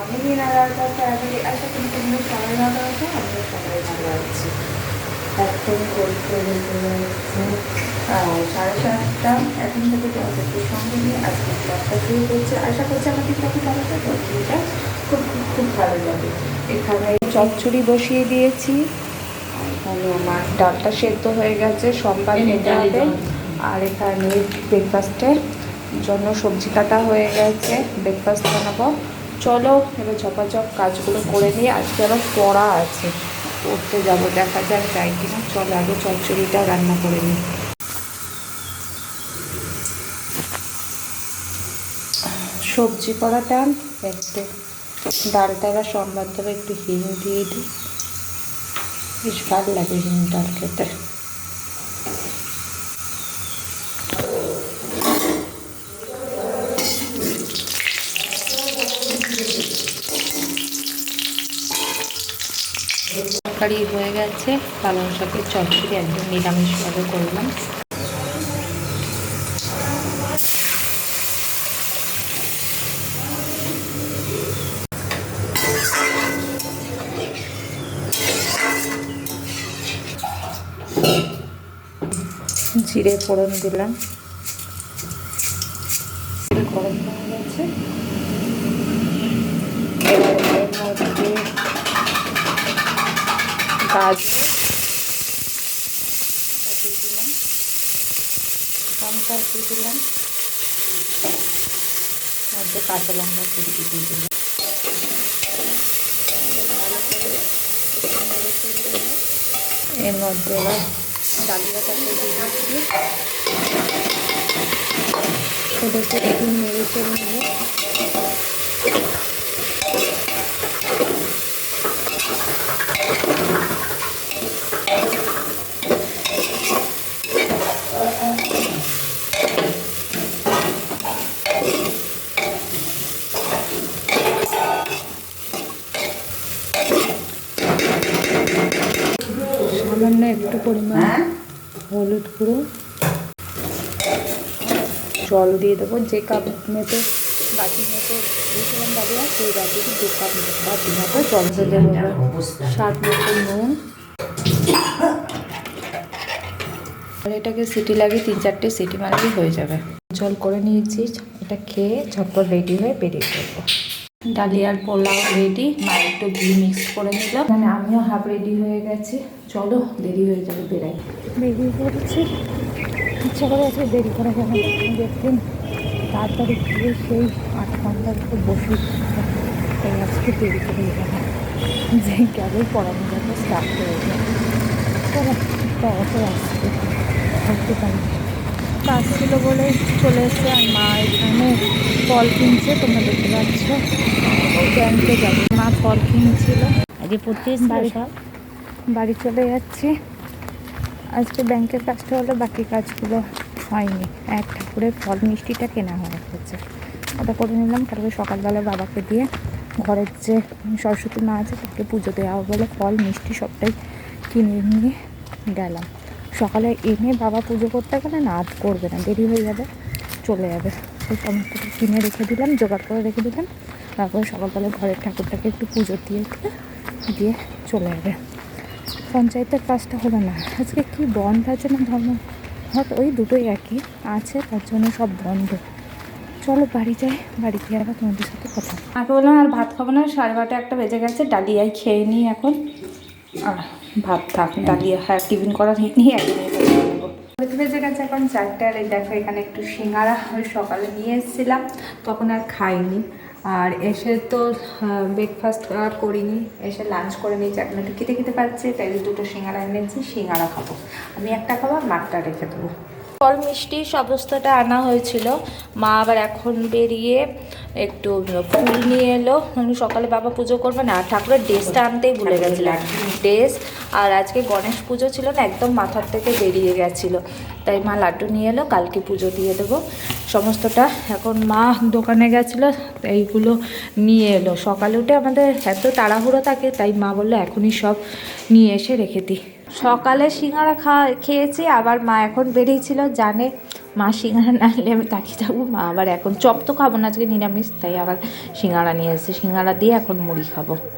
আমি দিন এগারোটা তাড়াতাড়ি আশা করি তোমরা সবাই ভালো আছো আমরা সবাই ভালো আছি এখন করতে সাড়ে সাতটা এখন থেকে তোমাদেরকে সঙ্গে নিয়ে আজকে ক্লাসটা শুরু করছে আশা করছি আমাদের খুব ভালো থাকবে অসুবিধা খুব খুব খুব ভালো যাবে এখানে চচ্চড়ি বসিয়ে দিয়েছি। এখানে আমার ডালটা সেদ্ধ হয়ে গেছে সোমবার খেতে হবে। আর এখানে ব্রেকফাস্টের জন্য সবজি কাটা হয়ে গেছে। ব্রেকফাস্ট বানাবো। চলো, এবার ঝপাঝপ কাজগুলো করে নিয়ে আজকে আবার পড়া আছে। পড়তে যাব, দেখা যাক যাই কিনা। চলো, আগে চচ্চড়িটা রান্না করে নিই। সবজি করাটা একটু ডালটা এবার সোমবার দেবো একটু হিং দিয়ে দিই। বেশ ভালো লাগে হিং ডাল খেতে। তরকারি হয়ে গেছে। পালং শাকের চচ্চড়ি একদম নিরামিষভাবে করলাম। জিরে ফোড়ন দিলাম। গরম হয়ে গেছে। গাছ দিয়ে দিলাম লঙ্কা দিয়ে দিলাম মধ্যে কাঁচা লঙ্কা কুচি দিয়ে দিলাম। এর মধ্যে এবার ডালিয়াটাকে দিয়ে দিচ্ছি ওদেরকে একটু নেড়ে চেড়ে নেব একটু পরিমাণ হলুদ গুঁড়ো। জল দিয়ে দেবো। যে কাপ মেপে বাটি মেপে দিয়েছিলাম ডালিয়া সেই বাটিতে দু কাপ বাটি মতো জল দিয়ে দেবো। স্বাদ মতো নুন। আর এটাকে সিটি লাগিয়ে তিন চারটে সিটি মারলেই হয়ে যাবে। জল করে নিয়েছি এটা খেয়ে ঝটপট রেডি হয়ে বেরিয়ে পড়ব। ডালিয়ার পোলাও রেডি মা একটু ঘি মিক্স করে নিল মানে আমিও হাফ রেডি হয়ে গেছি। চলো, দেরি হয়ে যাবে বেরাই বেরিয়ে পড়েছি। ইচ্ছা করে আছে দেরি করে গেল দেখতেন তাড়াতাড়ি গিয়ে সেই আট ঘণ্টার উপর বসে তাই আজকে দেরি করে গেল যে গেলেই পড়ানো যাবে স্টার্ট হয়ে যাবে চলো একটা অটো ধরতে পারি কাজ ছিল বলে চলে এসছে আর মা এখানে ফল কিনছে তোমরা দেখতে পাচ্ছ। ব্যাংকে যাবে। মা ফল কিনছিল। আগে পড়তে বাড়ি বাড়ি চলে যাচ্ছি। আজকে ব্যাংকের কাজটা হলো বাকি কাজগুলো হয়নি। এক ঠাকুরের ফল মিষ্টিটা কেনা হয়ে গেছে। ওটা করে নিলাম। তারপরে সকালবেলা বাবাকে দিয়ে ঘরের যে সরস্বতী মা আছে তাকে পুজো দেওয়া বলে ফল মিষ্টি সবটাই কিনে নিয়ে গেলাম। সকালে এনে বাবা পুজো করতে গেলে না আর করবে না, দেরি হয়ে যাবে, চলে যাবে। সেই সমস্তটা কিনে রেখে দিলাম, জোগাড় করে রেখে দিলাম। তারপরে সকালবেলা ঘরের ঠাকুরটাকে একটু পুজো দিয়ে দিয়ে চলে যাবে। পঞ্চায়েতের কাজটা হলো না। আজকে কি বন্ধ আছে না ধর্ম? হয়তো ওই দুটোই একই, আছে, তার জন্য সব বন্ধ। চলো বাড়ি যাই, বাড়ি গিয়ে আবার তোমাদের সাথে কথা। আগে বললাম আর ভাত খাব না, সাড়ে বারোটা একটা বেজে গেছে, ডালিয়াই খেয়ে নিই এখন। আর ভাত থাক দাঁড়িয়ে হ্যাঁ টিফিন করা ঠিক নিয়ে একদিন ভেজে গেছে এখন, চারটে, আর এই দেখো এখানে একটু সিঙ্গারা সকালে নিয়ে এসেছিলাম, তখন আর খাইনি। আর এসে তো ব্রেকফাস্ট আর করিনি, এসে লাঞ্চ করে নিয়েছি। এখন একটু খেতে খেতে পারছি, তাই দুটো সিঙ্গারা এনেছি, সিঙ্গারা খাব। আমি একটা খাব মাঠটা রেখে দেবো। ফল মিষ্টি সমস্তটা আনা হয়েছিল। মা আবার এখন বেরিয়ে একটু ফুল নিয়ে এলো। সকালে বাবা পুজো করবে না আর ঠাকুরের ড্রেসটা আনতেই ভুলে গেছিলাম ড্রেস আর আজকে গণেশ পুজো ছিল না, একদম মাথার থেকে বেরিয়ে গেছিল। তাই মা লাড্ডু নিয়ে এলো, কালকে পুজো দিয়ে দেবো। সমস্তটা এখন মা দোকানে গেছিল, এইগুলো নিয়ে এলো। সকালে উঠে আমাদের এত তাড়াহুড়ো থাকে, তাই মা বলল, এখনই সব নিয়ে এসে রেখে দিই। সকালে সিঙ্গারা খাওয়া, খেয়েছি, আবার মা এখন বেরিয়েছিল, জানে মা সিঙ্গারা না নিলে আমি তাকিয়ে থাকব মা আবার এখন চপ তো খাব না, আজকে নিরামিষ, তাই আবার সিঙ্গারা নিয়ে এসেছে। সিঙ্গারা দিয়ে এখন মুড়ি খাব।